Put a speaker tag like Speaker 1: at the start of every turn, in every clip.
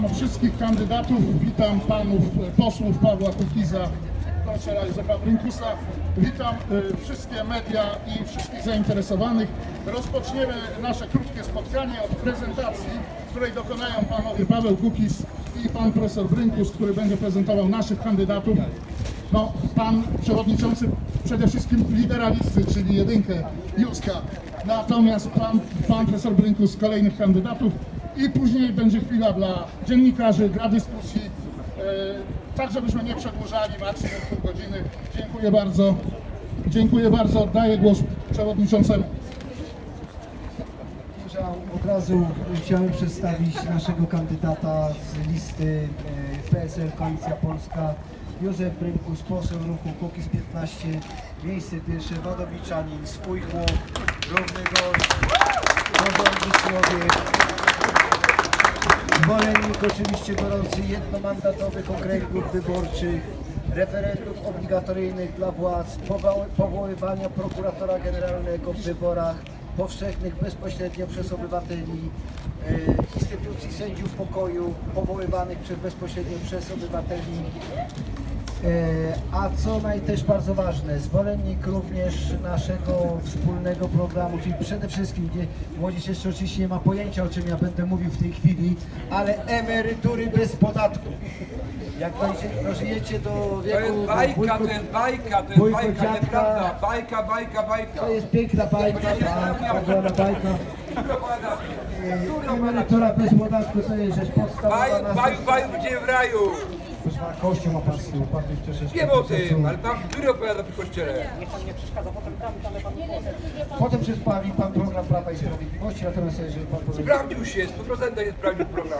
Speaker 1: Witam wszystkich kandydatów, witam panów posłów Pawła Kukiza, profesora Józefa Brynkusa. Witam e, wszystkie media i wszystkich zainteresowanych. Rozpoczniemy nasze krótkie spotkanie od prezentacji, której dokonają panowie Paweł Kukiz i pan profesor Brynkus, który będzie prezentował naszych kandydatów. No, pan przewodniczący przede wszystkim lidera listy, czyli jedynkę Józka. Natomiast pan, pan profesor Brynkus kolejnych kandydatów i później będzie chwila dla dziennikarzy, dla dyskusji. E, tak, żebyśmy nie przedłużali, maksimum pół godziny. Dziękuję bardzo. Dziękuję bardzo. Oddaję głos przewodniczącemu.
Speaker 2: Od razu chciałem przedstawić naszego kandydata z listy e, PSL Koalicja Polska. Józef Brynkus, poseł ruchu Kukiz 15, miejsce pierwsze, Wadowiczanin, swój chłop, równy gość, porządny człowiek. Zwolennik oczywiście gorący jednomandatowych okręgów wyborczych, referendów obligatoryjnych dla władz, powoł- powoływania prokuratora generalnego w wyborach powszechnych bezpośrednio przez obywateli, e, instytucji sędziów pokoju powoływanych przez, bezpośrednio przez obywateli. E, A co naj też bardzo ważne, zwolennik również naszego wspólnego programu, czyli przede wszystkim, gdzie młodzież jeszcze oczywiście nie ma pojęcia o czym ja będę mówił w tej chwili, ale emerytury bez podatku. Jak dożyjecie do
Speaker 3: To
Speaker 2: wieku...
Speaker 3: jest
Speaker 2: do
Speaker 3: bajka,
Speaker 2: wujku-
Speaker 3: to jest bajka, to jest bajka,
Speaker 2: dziadka.
Speaker 3: nieprawda. Bajka, bajka, bajka.
Speaker 2: To jest piękna bajka, tak, tak zwana bajka. E, Emerytura bez podatku to jest rzecz podstawowa.
Speaker 3: Baj,
Speaker 2: na-
Speaker 3: baj, baj, gdzie w raju.
Speaker 2: Proszę pana, Kościół ma pan tyłu, pan już troszeczkę...
Speaker 3: Wiem o tym, ale pan który opowiada przy kościele?
Speaker 2: Potem przedstawi pan program Prawa i Sprawiedliwości, natomiast jeżeli pan powie...
Speaker 3: Sprawdził się, 100% jest sprawdził program.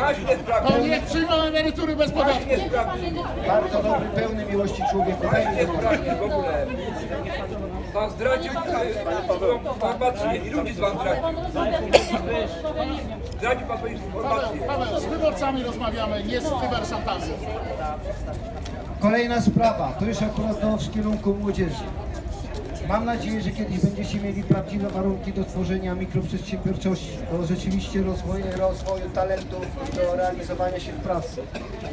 Speaker 3: Maś nie
Speaker 1: To
Speaker 3: sprawdził,
Speaker 1: niech przyjmą emerytury bez podatku.
Speaker 3: nie sprawdził,
Speaker 2: Bardzo dobry, pełny miłości człowiek.
Speaker 3: Maś nie sprawdził w ogóle. Pan zdradził informację i ludzi z pan zdradził. Zdradził pan swoje informacje.
Speaker 1: Paweł, z wyborcami rozmawiamy, nie z dywersantami.
Speaker 2: Kolejna sprawa, to już akurat to w kierunku młodzieży. Mam nadzieję, że kiedyś będziecie mieli prawdziwe warunki do tworzenia mikroprzedsiębiorczości, do rzeczywiście rozwoju, rozwoju talentów i do realizowania się w pracy.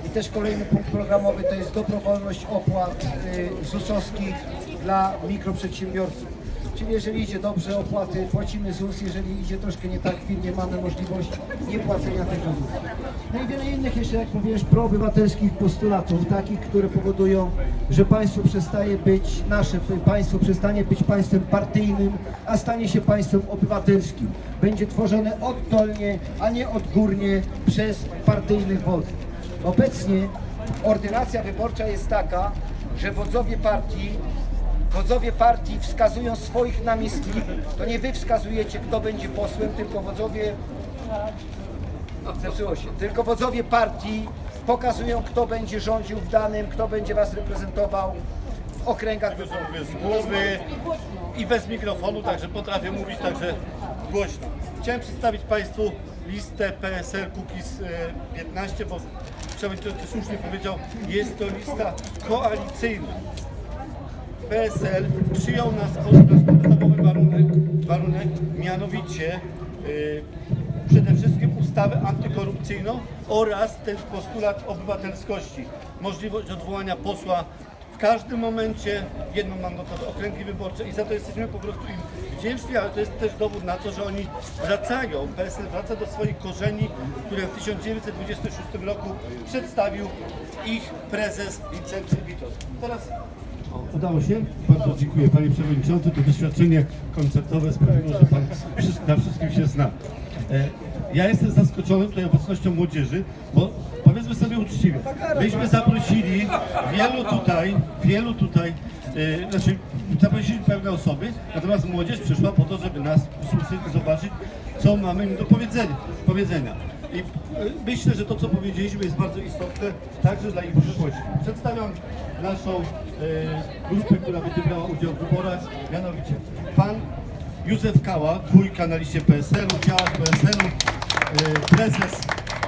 Speaker 2: I też kolejny punkt programowy to jest dobrowolność opłat y, ZUS-owskich dla mikroprzedsiębiorców. Czyli jeżeli idzie dobrze opłaty, płacimy ZUS, jeżeli idzie troszkę nie tak firmie, mamy możliwość niepłacenia tego ZUS. No i wiele innych jeszcze, jak powiesz, proobywatelskich postulatów, takich, które powodują, że państwo przestaje być, nasze państwo przestanie być państwem partyjnym, a stanie się państwem obywatelskim. Będzie tworzone oddolnie, a nie odgórnie przez partyjnych wodzów. Obecnie ordynacja wyborcza jest taka, że wodzowie partii Wodzowie partii wskazują swoich namiestników. To nie wy wskazujecie, kto będzie posłem, tylko wodzowie. Zepsuło się. Tylko wodzowie partii pokazują, kto będzie rządził w danym, kto będzie was reprezentował w okręgach wyborczych.
Speaker 4: z głowy i bez mikrofonu, także potrafię mówić także głośno. Chciałem przedstawić Państwu listę PSL Kukiz 15, bo przewodniczący słusznie powiedział, jest to lista koalicyjna. PSL przyjął nas nasz podstawowy warunek, warunek mianowicie y, przede wszystkim ustawę antykorupcyjną oraz ten postulat obywatelskości. Możliwość odwołania posła w każdym momencie, jednomandatowe okręgi wyborcze i za to jesteśmy po prostu im wdzięczni, ale to jest też dowód na to, że oni wracają, PSL wraca do swoich korzeni, które w 1926 roku przedstawił ich prezes Wincenty Witos. Teraz
Speaker 5: Udało się? Bardzo dziękuję Panie Przewodniczący. To doświadczenie koncertowe sprawiło, że Pan na wszystkim się zna. E, Ja jestem zaskoczony tutaj obecnością młodzieży, bo powiedzmy sobie uczciwie, myśmy zaprosili wielu tutaj, wielu tutaj, e, znaczy zaprosili pewne osoby, natomiast młodzież przyszła po to, żeby nas usłyszeć zobaczyć, co mamy im do powiedzenia. powiedzenia. I e, myślę, że to, co powiedzieliśmy, jest bardzo istotne także dla ich przyszłości. Przedstawiam naszą e, grupę, która będzie brała udział w wyborach, mianowicie pan Józef Kała, dwójka na liście PSL-u, działacz PSL-u, e, prezes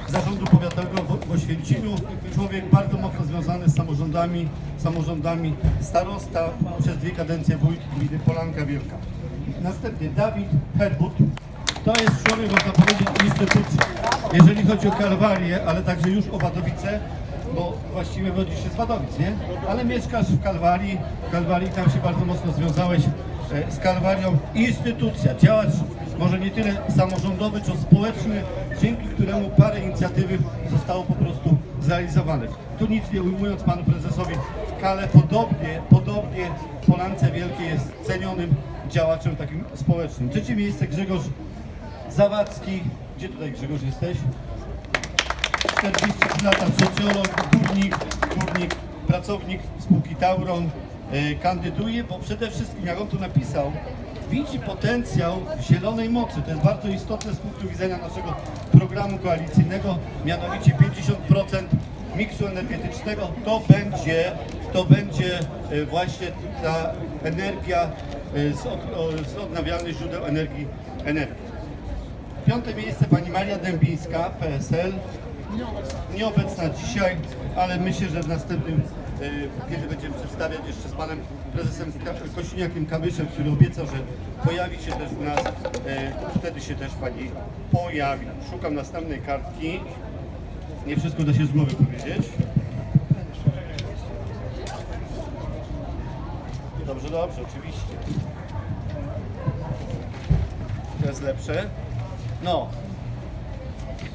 Speaker 5: zarządu powiatowego w, Oświęcimiu, człowiek bardzo mocno związany z samorządami, samorządami, starosta, przez dwie kadencje wójt gminy Polanka Wielka. Następnie Dawid Herbut, To jest człowiek, można powiedzieć, instytucja. Jeżeli chodzi o Kalwarię, ale także już o Wadowice, bo właściwie rodzisz się z Wadowic, nie? Ale mieszkasz w Kalwarii, w Kalwarii tam się bardzo mocno związałeś e, z Kalwarią. Instytucja, działacz może nie tyle samorządowy, co społeczny, dzięki któremu parę inicjatywy zostało po prostu zrealizowanych. Tu nic nie ujmując panu prezesowi, Kale podobnie, podobnie Polance Wielkiej jest cenionym działaczem takim społecznym. Trzecie miejsce Grzegorz Zawadzki. Gdzie tutaj Grzegorz jesteś? 43 lata, socjolog, górnik, górnik, pracownik spółki Tauron, e, kandyduje, bo przede wszystkim, jak on tu napisał, widzi potencjał zielonej mocy. To jest bardzo istotne z punktu widzenia naszego programu koalicyjnego, mianowicie 50% miksu energetycznego to będzie, to będzie e, właśnie ta energia e, z, od, z odnawialnych źródeł energii, energii. Piąte miejsce pani Maria Dębińska, PSL. Nieobecna dzisiaj, ale myślę, że w następnym, e, kiedy będziemy przedstawiać jeszcze z panem prezesem Kosiniakiem Kamyszem, który obiecał, że pojawi się też u nas, e, wtedy się też pani pojawi. Szukam następnej kartki. Nie wszystko da się z głowy powiedzieć. Dobrze, dobrze, oczywiście. To jest lepsze. No.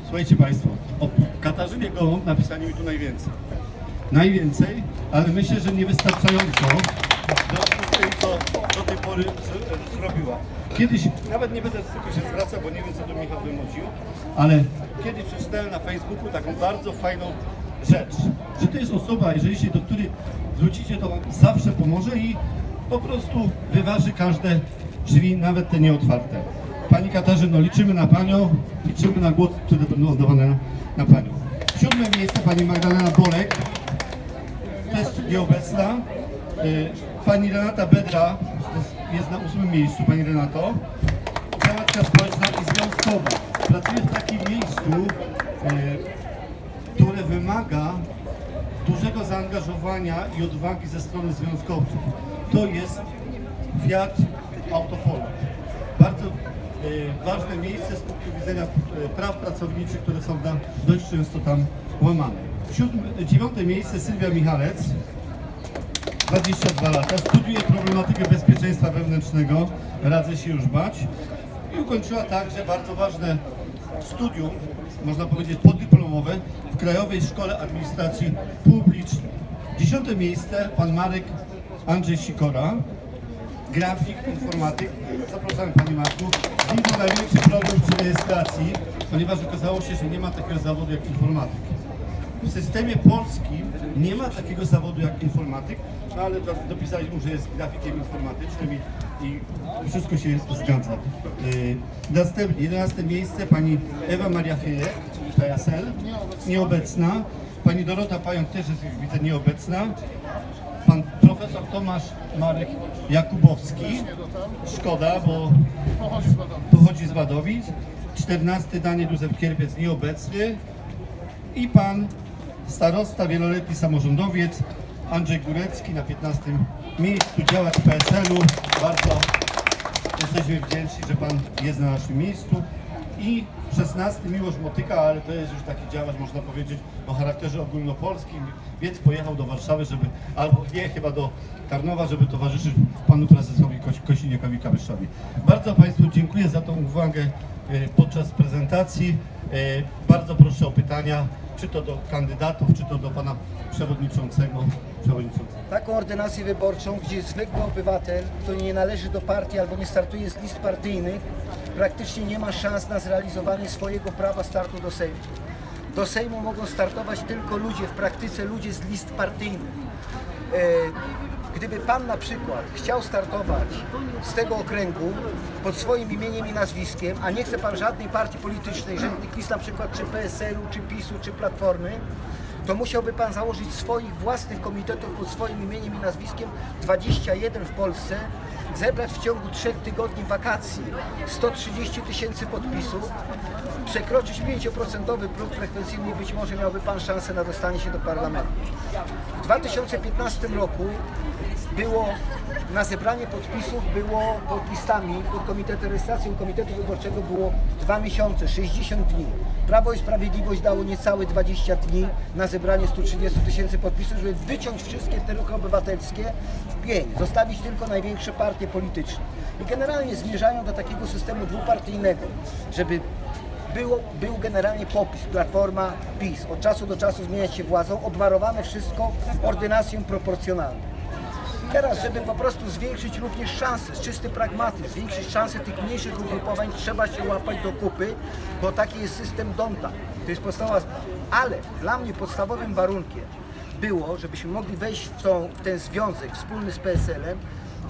Speaker 5: Słuchajcie Państwo, o Katarzynie Gołąb napisali mi tu najwięcej. Najwięcej, ale myślę, że niewystarczająco w związku z tym, co do tej pory z, zrobiła. Kiedyś, nawet nie będę tylko się zwracał, bo nie wiem, co do Michał wymodził, ale kiedyś przeczytałem na Facebooku taką bardzo fajną rzecz, że to jest osoba, jeżeli się do której zwrócicie, to wam zawsze pomoże i po prostu wyważy każde drzwi, nawet te nieotwarte. Pani Katarzyno, liczymy na Panią, liczymy na głos, które będą oddawane na, Panią. Siódme miejsce Pani Magdalena Bolek, też nieobecna. Y, Pani Renata Bedra jest- na ósmym miejscu, Pani Renato. Działaczka społeczna i związkowa. Pracuje w takim miejscu, y, które wymaga dużego zaangażowania i odwagi ze strony związkowców. To jest Fiat Autoforum. Bardzo ważne miejsce z punktu widzenia e, praw pracowniczych, które są tam dość często tam łamane. Siódme, dziewiąte miejsce Sylwia Michalec, 22 lata, studiuje problematykę bezpieczeństwa wewnętrznego, radzę się już bać i ukończyła także bardzo ważne studium, można powiedzieć podyplomowe w Krajowej Szkole Administracji Publicznej. Dziesiąte miejsce pan Marek Andrzej Sikora, grafik, informatyk. Zapraszamy Panie Marku. Był największy problem przy rejestracji, ponieważ okazało się, że nie ma takiego zawodu jak informatyk. W systemie polskim nie ma takiego zawodu jak informatyk, no ale do, dopisaliśmy mu, że jest grafikiem informatycznym i, i wszystko się zgadza. Yy, następnie, 11 miejsce pani Ewa Maria Chyjek, PSL, nieobecna. Pani Dorota Pająk też jest, widzę, nieobecna. Profesor Tomasz Marek Jakubowski. Szkoda, bo
Speaker 1: pochodzi z
Speaker 5: Wadowic. 14 Daniel Józef Kierpiec nieobecny. I pan starosta, wieloletni samorządowiec Andrzej Górecki na 15 miejscu, działacz PSL-u. Bardzo jesteśmy wdzięczni, że pan jest na naszym miejscu. I 16 Miłosz Motyka, ale to jest już taki działacz, można powiedzieć, o charakterze ogólnopolskim, więc pojechał do Warszawy, żeby, albo nie, chyba do Tarnowa, żeby towarzyszyć panu prezesowi Kosiniakowi Kamyszowi. Bardzo Państwu dziękuję za tą uwagę e, podczas prezentacji. E, Bardzo proszę o pytania, czy to do kandydatów, czy to do pana przewodniczącego. przewodniczącego.
Speaker 2: Taką ordynację wyborczą, gdzie zwykły obywatel, który nie należy do partii albo nie startuje z list partyjnych, praktycznie nie ma szans na zrealizowanie swojego prawa startu do Sejmu. Do Sejmu mogą startować tylko ludzie, w praktyce ludzie z list partyjnych. E, Gdyby Pan na przykład chciał startować z tego okręgu pod swoim imieniem i nazwiskiem, a nie chce Pan żadnej partii politycznej, żadnych list na przykład czy PSL-u, czy PiS-u, czy Platformy, to musiałby Pan założyć swoich własnych komitetów pod swoim imieniem i nazwiskiem, 21 w Polsce, zebrać w ciągu trzech tygodni wakacji 130 tysięcy podpisów, przekroczyć 5% próg frekwencyjny, być może miałby Pan szansę na dostanie się do parlamentu. W 2015 roku było na zebranie podpisów było pod listami pod Komitetu Rejestracji Komitetu Wyborczego było 2 miesiące, 60 dni. Prawo i Sprawiedliwość dało niecałe 20 dni na zebranie 130 tysięcy podpisów, żeby wyciąć wszystkie te ruchy obywatelskie w pień, zostawić tylko największe partie polityczne. I generalnie zmierzają do takiego systemu dwupartyjnego, żeby było, był generalnie popis, platforma PiS. Od czasu do czasu zmieniać się władzą, obwarowane wszystko ordynacją proporcjonalną. Teraz, żeby po prostu zwiększyć również szanse, czysty pragmatyzm, zwiększyć szanse tych mniejszych ugrupowań, trzeba się łapać do kupy, bo taki jest system Donta. To jest podstawa. Ale dla mnie podstawowym warunkiem było, żebyśmy mogli wejść w, tą, w ten związek wspólny z PSL-em,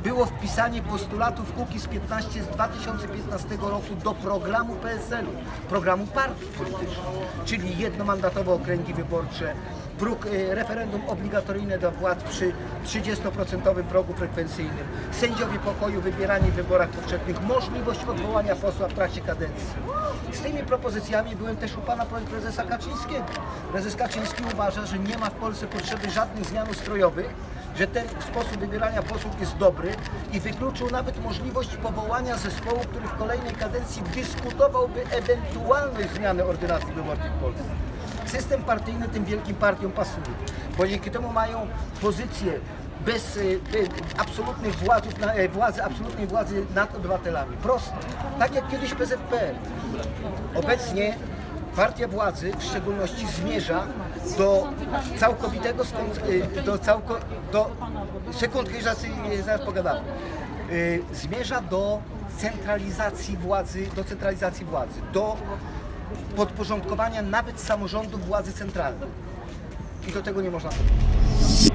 Speaker 2: było wpisanie postulatów Kukiz 15 z 2015 roku do programu PSL-u, programu partii politycznych, czyli jednomandatowe okręgi wyborcze, próg, e, referendum obligatoryjne do władz przy 30% progu frekwencyjnym, sędziowie pokoju wybierani w wyborach powszechnych, możliwość odwołania posła w trakcie kadencji. Z tymi propozycjami byłem też u pana prezesa Kaczyńskiego. Prezes Kaczyński uważa, że nie ma w Polsce potrzeby żadnych zmian ustrojowych, że ten sposób wybierania posłów jest dobry i wykluczył nawet możliwość powołania zespołu, który w kolejnej kadencji dyskutowałby ewentualność zmiany ordynacji wyborczej w Polsce. System partyjny tym wielkim partiom pasuje, bo dzięki temu mają pozycję bez y, absolutnych władzów, e, władzy, absolutnej władzy nad obywatelami. Prosto. Tak jak kiedyś PZPR. Obecnie partia władzy w szczególności zmierza do całkowitego skon- y, do całko, do sekundki, zaraz, zaraz pogadamy. Y, Zmierza do centralizacji władzy, do centralizacji władzy, do podporządkowania nawet samorządów władzy centralnej. I do tego nie można dopuścić.